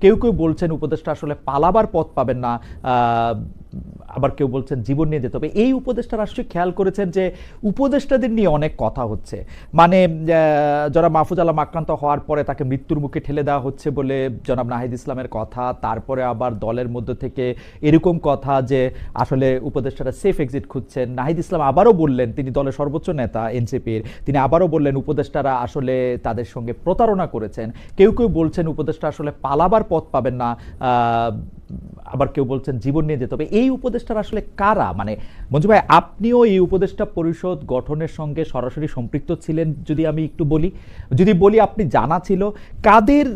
কেউ কেউ বলছেন উপদেষ্টা আসলে পালাবার পথ পাবেন না আবার কেউ বলছেন জীবন নিয়ে যেতে হবে। এই উপদেশটা রাষ্ট্রীয় খেয়াল করেছেন যে উপদেষ্টাদের নিয়ে অনেক কথা হচ্ছে। মানে যারা মাহফুজ আলম আক্রান্ত হওয়ার পরে তাকে মৃত্যুর মুখে ঠেলে দেওয়া হচ্ছে বলে জনাব নাহিদ ইসলামের কথা। তারপরে আবার দলের মধ্যে থেকে এরকম কথা যে আসলে উপদেষ্টারা সেফ এক্সিট খুঁজছেন। নাহিদ ইসলাম আবারও বললেন, তিনি দলের সর্বোচ্চ নেতা, এনসিপির। তিনি আবারও বললেন, উপদেষ্টারা আসলে তাদের সঙ্গে প্রতারণা করেছেন। কেউ কেউ বলছেন, উপদেষ্টা আসলে পালাবার পথ পাবেন না। আবার কেউ বলছেন জীবন নিয়ে যেতে হবে। এই উপদেষ্টারা আসলে কারা? মানে মঞ্জু ভাই, আপনিও এই উপদেষ্টা পরিষদ গঠনের সঙ্গে সরাসরি সম্পৃক্ত ছিলেন যদি আমি একটু বলি? যদি বলি, আপনি জানা ছিল। কাদের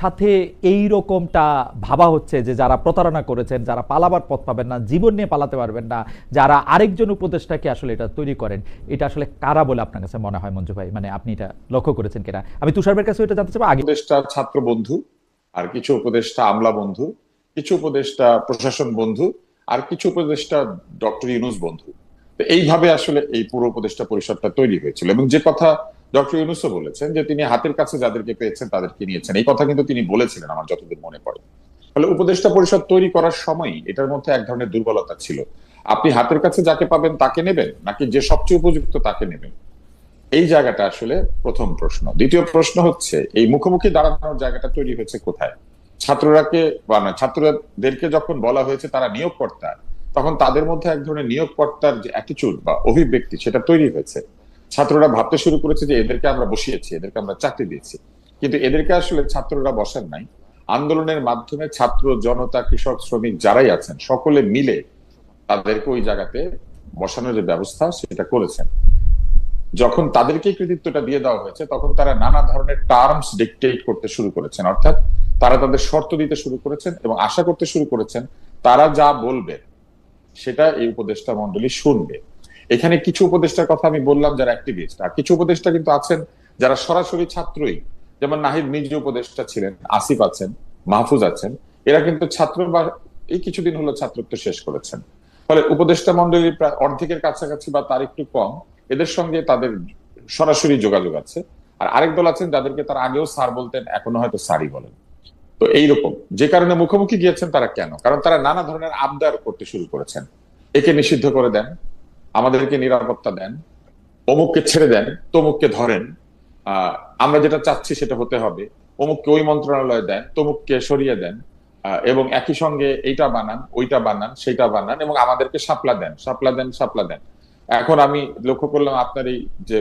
সাথে এই রকমটা ভাবা হচ্ছে যে যারা প্রতারণা করেছেন, যারা পালাবার পথ পাবেন না, জীবন নিয়ে পালাতে পারবেন না, যারা আরেকজন উপদেষ্টাকে আসলে এটা তৈরি করেন, এটা আসলে কারা বলে আপনার কাছে মনে হয় মঞ্জু ভাই? মানে আপনি এটা লক্ষ্য করেছেন কিনা? আমি তুষারবের কাছে এটা জানতে চাবো আগে উপদেষ্টা ছাত্র বন্ধু আর কিছু উপদেষ্টা আমলা বন্ধু কিছু উপদেষ্টা প্রশাসন বন্ধু আর কিছু উপদেষ্টা ডক্টর ইউনুস বন্ধু। তো এইভাবে আসলে এই পুরো উপদেষ্টা পরিষদটা তৈরি হয়েছিল। এবং যে কথা ডক্টর ইউনুসও বলেছেন যে তিনি হাতের কাছে যাদেরকে পেয়েছেন তাদেরকে নিয়েছেন, এই কথা কিন্তু তিনি বলেছিলেন আমার যতদূর মনে পড়ে। ফলে উপদেষ্টা পরিষদ তৈরি করার সময় এটার মধ্যে এক ধরনের দুর্বলতা ছিল। আপনি হাতের কাছে যাকে পাবেন তাকে নেবেন, নাকি যে সবচেয়ে উপযুক্ত তাকে নেবেন? এই জায়গাটা আসলে প্রথম প্রশ্ন। দ্বিতীয় প্রশ্ন হচ্ছে, এই মুখোমুখি দাঁড়ানোর জায়গাটা তৈরি হয়েছে কোথায়? ছাত্ররাকে মানে ছাত্রদেরকে যখন বলা হয়েছে তারা নিয়োগকর্তা, তখন তাদের মধ্যে এক ধরনের নিয়োগকর্তার যে অ্যাটিচিউড বা অভিব্যক্তি সেটা তৈরি হয়েছে। ছাত্ররা ভাবতে শুরু করেছে যে এদেরকে আমরা বসিয়েছি, এদেরকে আমরা চাকরি দিয়েছি। কিন্তু এদেরকে আসলে ছাত্ররা বসান নাই। আন্দোলনের মাধ্যমে ছাত্র, জনতা, কৃষক, শ্রমিক যারাই আছেন, সকলে মিলে তাদেরকে ওই জায়গাতে বসানোর যে ব্যবস্থা সেটা করেছেন। যখন তাদেরকে কৃতিত্বটা দিয়ে দেওয়া হয়েছে, তখন তারা নানা ধরনের টার্মস ডিকটেট করতে শুরু করেছেন। অর্থাৎ তারা তাদের শর্ত দিতে শুরু করেছেন এবং আশা করতে শুরু করেছেন তারা যা বলবে, সেটা এই উপদেষ্টা মন্ডলী শুনবে। এখানে কিছু উপদেষ্টার কথা আমি বললাম যারা অ্যাক্টিভিস্ট আর কিছু উপদেষ্টা কিন্তু আছেন যারা সরাসরি ছাত্রই। যেমন নাহিদ নিজে উপদেষ্টা ছিলেন, আসিফ আছেন, মাহফুজ আছেন, এরা কিন্তু ছাত্র বা এই কিছুদিন হলো ছাত্রত্ব শেষ করেছেন। ফলে উপদেষ্টা মন্ডলীর প্রায় অর্ধেকের কাছাকাছি বা তার একটু কম, এদের সঙ্গে তাদের সরাসরি যোগাযোগ আছে। আর আরেক দল আছেন যাদেরকে তার আগেও স্যার বলতেন, এখনও হয়তো স্যারই বলেন। তো এইরকম। যে কারণে মুখোমুখি গিয়েছেন তারা কেন? কারণ তারা নানা ধরনের আবদার করতে শুরু করেছেন। একে নিষিদ্ধ করে দেন, আমাদেরকে নিরাপত্তা দেন, অমুককে ছেড়ে দেন, তমুককে ধরেন। আমরা যেটা চাচ্ছি সেটা হতে হবে। অমুককে ওই মন্ত্রণালয় দেন, তমুককে সরিয়ে দেন এবং একই সঙ্গে এইটা বানান, ওইটা বানান, সেইটা বানান, এবং আমাদেরকে সাপলা দেন সাপলা দেন সাপলা দেন। এখন আমি লক্ষ্য করলাম আপনার এই যে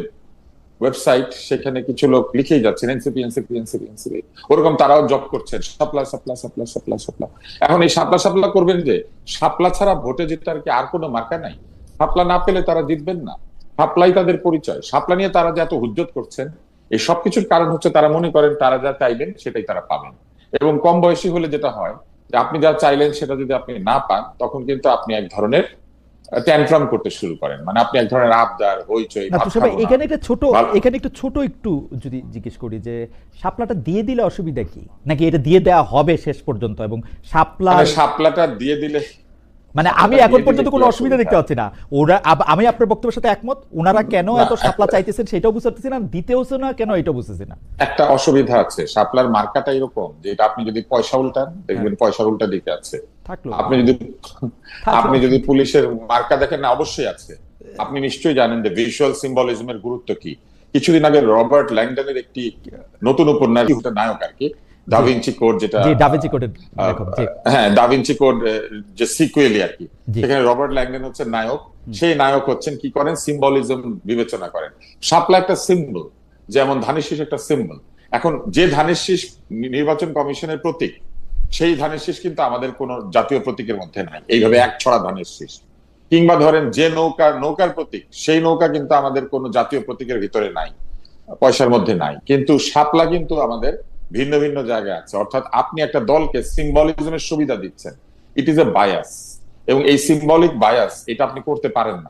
ওয়েবসাইট সেখানে কিছু লোক লিখেই যাচ্ছেন এনসিপি এনসিপি এনসিপি এনসিপি ওরকম তারাও জব করছেন, সাপলা সাপলা সাপলা সাপলা সাপলা। এখন এই সাপলা সাপলা করবেন যে, সাপলা ছাড়া ভোটে জিতার কি আর কোনো মার্কা নাই? সাপলা না পেলে তারা জিতবেন না। সাপলাই তাদের পরিচয়। সাপলা নিয়ে তারা যে এত হুজ্জত করছেন, এই সবকিছুর কারণ হচ্ছে তারা মনে করেন তারা যা চাইবেন সেটাই তারা পাবেন। এবং কম বয়সী হলে যেটা হয়, যে আপনি যা চাইলেন সেটা যদি আপনি না পান, তখন কিন্তু আপনি এক ধরনের ট্যান্ট্রাম করতে শুরু করেন। মানে আপনি এক ধরনের আবদার হইচই। এখানে একটা ছোট এখানে একটু ছোট একটু যদি জিজ্ঞেস করি যে শাপলাটা দিয়ে দিলে অসুবিধা কি? নাকি এটা দিয়ে দেওয়া হবে শেষ পর্যন্ত এবং শাপলা সাপলাটা শাপলাটা দিয়ে দিলে মানে আমি এখন পর্যন্ত কোনো অসুবিধা দেখতে পাচ্ছি না। ওরা আমি আপনার বক্তব্যের সাথে একমত। ওনারা কেন এত শাপলা চাইতেছেন সেটাও বুঝতে পারতেছি না। দিতেওছে না কেন এটাও বুঝতেছি না? একটা অসুবিধা আছে। শাপলার মার্কাটা এরকম যে এটা আপনি যদি পয়সা উল্টান দেখবেন পয়সার উল্টা দিকে আছে। আপনি যদি আপনি যদি পুলিশের মার্কা দেখেন না অবশ্যই আছে। আপনি নিশ্চয়ই জানেন যে ভিজুয়াল সিম্বলিজমের গুরুত্ব কি। কিছুদিন আগে রবার্ট ল্যাংডনের একটি নতুন উপন্যাস নায়ক আর কি দাভিঞ্চি কোড যেটা জি ডাভিঞ্চি কোডের হ্যাঁ দাভিঞ্চি কোড যে সিকুয়েলি আর কি। সেখানে রবার্ট ল্যাংডন হচ্ছে নায়ক। সেই নায়ক হচ্ছেন কি করেন? সিম্বলিজম বিবেচনা করেন। শাপলা একটা সিম্বল যেমন ধানের শীষ একটা সিম্বল এখন যে ধানের শীষ নির্বাচন কমিশনের প্রতীক সেই ধানের শীষ কিন্তু আমাদের কোন জাতীয় প্রতীকের মধ্যে নাই। এইভাবে এক ছড়া ধানের শীষ। কিংবা ধরেন যে নৌকা নৌকার প্রতীক সেই নৌকা কিন্তু আমাদের কোন জাতীয় প্রতীকের ভিতরে নাই পয়সার মধ্যে নাই। কিন্তু শাপলা কিন্তু আমাদের ভিন্ন ভিন্ন জায়গায় আছে। অর্থাৎ আপনি একটা দলকে সিম্বলিজমের সুবিধা দিচ্ছেন। ইট ইজ এ বায়াস এবং এই সিম্বলিক বায়াস এটা আপনি করতে পারেন না।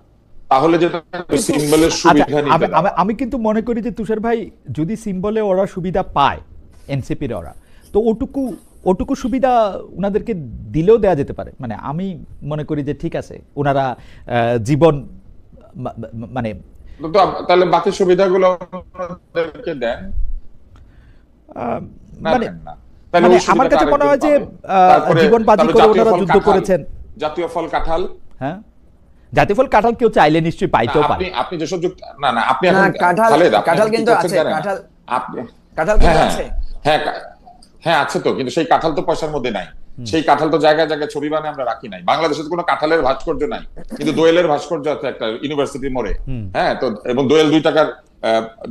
তাহলে যেটা সিম্বলের আচ্ছা, সুবিধা আমি- কিন্তু মনে করি যে তুষার ভাই যদি সিম্বলে ওরা সুবিধা পায় এনসিপির ওরা তো ওটুকু ওটুকু সুবিধা ওনাদেরকে দিলেও দেয়া যেতে পারে। মানে আমি মনে করি যে ঠিক আছে ওনারা জীবন মানে তাহলে বাকি সুবিধাগুলো দেন। মানে মানে আমার কাছে মনে হয় যে, আহ, জীবন বাজি করে জাতীয় ওনারা ফল যুদ্ধ কাঁঠাল, করেছেন। জাতীয় ফল কাঁঠাল? হ্যাঁ? জাতীয় ফল কাঁঠাল কেউ চাইলে নিশ্চয়ই পাইতেও পারে। আপনি আপনি যেসব যুক্ত না না আপনি এখন কাঁঠাল- কাঁঠাল কিন্তু আছে? কাঁঠাল- কাঁঠাল কিন্তু হ্যাঁ, আছে। হ্যাঁ হ্যাঁ আছে তো কিন্তু সেই কাঁঠাল তো পয়সার মধ্যে নাই। সেই কাঁঠাল তো জায়গায় জায়গায় ছবি বানিয়ে আমরা রাখি নাই। বাংলাদেশে তো কোনো কাঁঠালের ভাস্কর্য নাই। কিন্তু দোয়েলের ভাস্কর্য আছে একটা ইউনিভার্সিটি মোড়ে। হ্যাঁ তো এবং দোয়েল দুই টাকার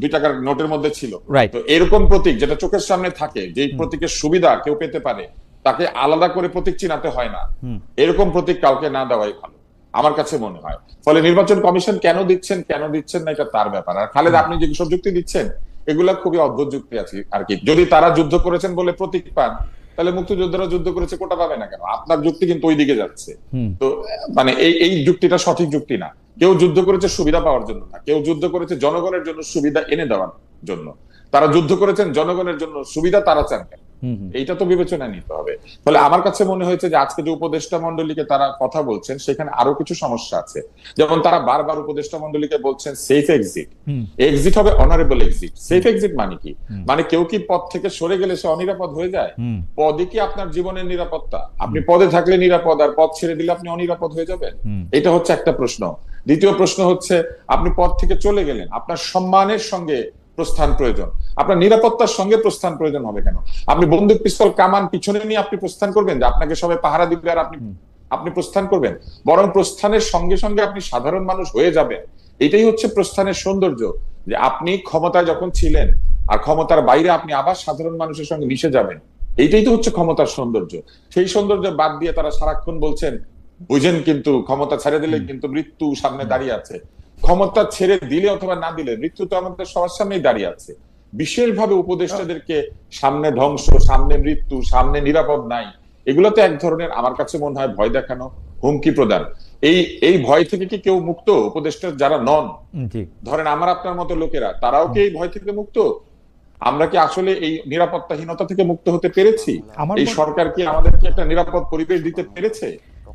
দুই টাকার নোটের মধ্যে ছিল। তো এরকম প্রতীক যেটা চোখের সামনে থাকে যে প্রতীকের সুবিধা কেউ পেতে পারে তাকে আলাদা করে প্রতীক চিনাতে হয় না। এরকম প্রতীক কাউকে না দেওয়াই ভালো আমার কাছে মনে হয়। ফলে নির্বাচন কমিশন কেন দিচ্ছেন কেন দিচ্ছেন না এটা তার ব্যাপার। আর খালেদ আপনি যে সব যুক্তি দিচ্ছেন এগুলা খুবই অদ্ভুত যুক্তি আছে আর কি। যদি তারা যুদ্ধ করেছেন বলে প্রতীক পান তাহলে মুক্তিযোদ্ধারা যুদ্ধ করেছে কোটা পাবে না কেন? আপনার যুক্তি কিন্তু ওই দিকে যাচ্ছে তো মানে এই এই যুক্তিটা সঠিক যুক্তি না। কেউ যুদ্ধ করেছে সুবিধা পাওয়ার জন্য না, কেউ যুদ্ধ করেছে জনগণের জন্য সুবিধা এনে দেওয়ার জন্য। তারা যুদ্ধ করেছেন জনগণের জন্য সুবিধা তারা চান কেন। এইটা তো বিবেচনায় নিতে হবে। ফলে আমার কাছে মনে হয়েছে যে আজকে যে উপদেষ্টা মন্ডলীকে তারা কথা বলছেন সেখানে আরও কিছু সমস্যা আছে। যেমন তারা বারবার উপদেষ্টা মন্ডলীকে বলছেন সেফ এক্সিট এক্সিট হবে অনারেবল এক্সিট সেফ এক্সিট মানে কি? মানে কেউ কি পদ থেকে সরে গেলে সে অনিরাপদ হয়ে যায়। পদে কি আপনার জীবনের নিরাপত্তা? আপনি পদে থাকলে নিরাপদ আর পদ ছেড়ে দিলে আপনি অনিরাপদ হয়ে যাবেন? এটা হচ্ছে একটা প্রশ্ন। দ্বিতীয় প্রশ্ন হচ্ছে আপনি পদ থেকে চলে গেলেন আপনার সম্মানের সঙ্গে প্রস্থান প্রয়োজন। আপনার নিরাপত্তার সঙ্গে প্রস্থান প্রয়োজন হবে কেন? আপনি বন্দুক পিস্তল কামান পিছনে নিয়ে আপনি প্রস্থান করবেন যে আপনাকে সবাই পাহারা দিবে আর আপনি আপনি প্রস্থান করবেন। বরং প্রস্থানের সঙ্গে সঙ্গে আপনি সাধারণ মানুষ হয়ে যাবেন। এটাই হচ্ছে প্রস্থানের সৌন্দর্য যে আপনি ক্ষমতায় যখন ছিলেন আর ক্ষমতার বাইরে আপনি আবার সাধারণ মানুষের সঙ্গে মিশে যাবেন। এইটাই তো হচ্ছে ক্ষমতার সৌন্দর্য। সেই সৌন্দর্য বাদ দিয়ে তারা সারাক্ষণ বলছেন বুঝেন কিন্তু ক্ষমতা ছেড়ে দিলে কিন্তু মৃত্যু সামনে দাঁড়িয়ে আছে। ক্ষমতা ছেড়ে দিলে অথবা না দিলে মৃত্যু তো আমাদের সবার সামনেই দাঁড়িয়ে আছে। বিশেষভাবে উপদেষ্টাদেরকে সামনে ধ্বংস সামনে মৃত্যু সামনে নিরাপদ নাই এগুলো তো এক ধরনের আমার কাছে মনে হয় ভয় দেখানো হুমকি প্রদান। এই এই ভয় থেকে কি কেউ মুক্ত? উপদেষ্টা যারা নন ধরেন আমার আপনার মতো লোকেরা তারাও কি এই ভয় থেকে মুক্ত? আমরা কি আসলে এই নিরাপত্তাহীনতা থেকে মুক্ত হতে পেরেছি? এই সরকার কি আমাদেরকে একটা নিরাপদ পরিবেশ দিতে পেরেছে?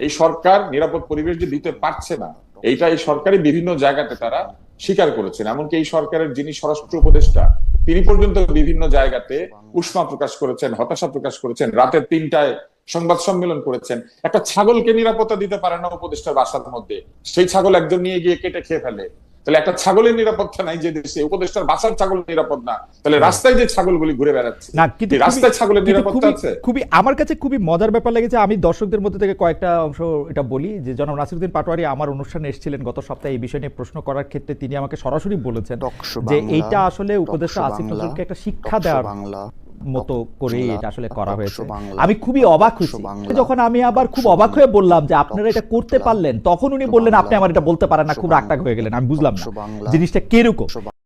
এই সরকার নিরাপদ পরিবেশ দিতে পারছে না এইটা এই সরকারি বিভিন্ন জায়গাতে তারা স্বীকার করেছেন। এমনকি এই সরকারের যিনি স্বরাষ্ট্র উপদেষ্টা, তিনি পর্যন্ত বিভিন্ন জায়গাতে উষ্মা প্রকাশ করেছেন, হতাশা প্রকাশ করেছেন রাতের তিনটায় সংবাদ সম্মেলন করেছেন। একটা ছাগলকে নিরাপত্তা দিতে পারে না উপদেষ্টার বাসার মধ্যে। সেই ছাগল একজন নিয়ে গিয়ে কেটে খেয়ে ফেলে। তাহলে একটা ছাগলের নিরাপত্তা নাই যে দেশে উপদেষ্টার বাসার ছাগল নিরাপদ না। তাহলে রাস্তায় যে ছাগলগুলি ঘুরে বেড়াচ্ছে না কিন্তু রাস্তায় ছাগলের নিরাপত্তা খুবই- আছে? খুবই আমার কাছে খুবই মজার ব্যাপার লেগেছে আমি দর্শকদের মধ্যে থেকে কয়েকটা অংশ এটা বলি যে জনাব নাসিরুদ্দিন পাটোয়ারি আমার অনুষ্ঠানে এসেছিলেন গত সপ্তাহে এই বিষয় নিয়ে প্রশ্ন করার ক্ষেত্রে তিনি আমাকে সরাসরি বলেছেন যে এইটা আসলে উপদেষ্টা আসিফ নজরুলকে একটা শিক্ষা দেওয়ার বাংলা, মতো করে এটা আসলে করা হয়েছে। আমি খুবই অবাক হয়েছি। যখন আমি আবার খুব অবাক হয়ে বললাম যে আপনারা এটা করতে পারলেন তখন উনি বললেন আপনি আমার এটা বলতে পারেন না খুব রাগটাগ হয়ে গেলেন। আমি বুঝলাম না। জিনিসটা কীরকম?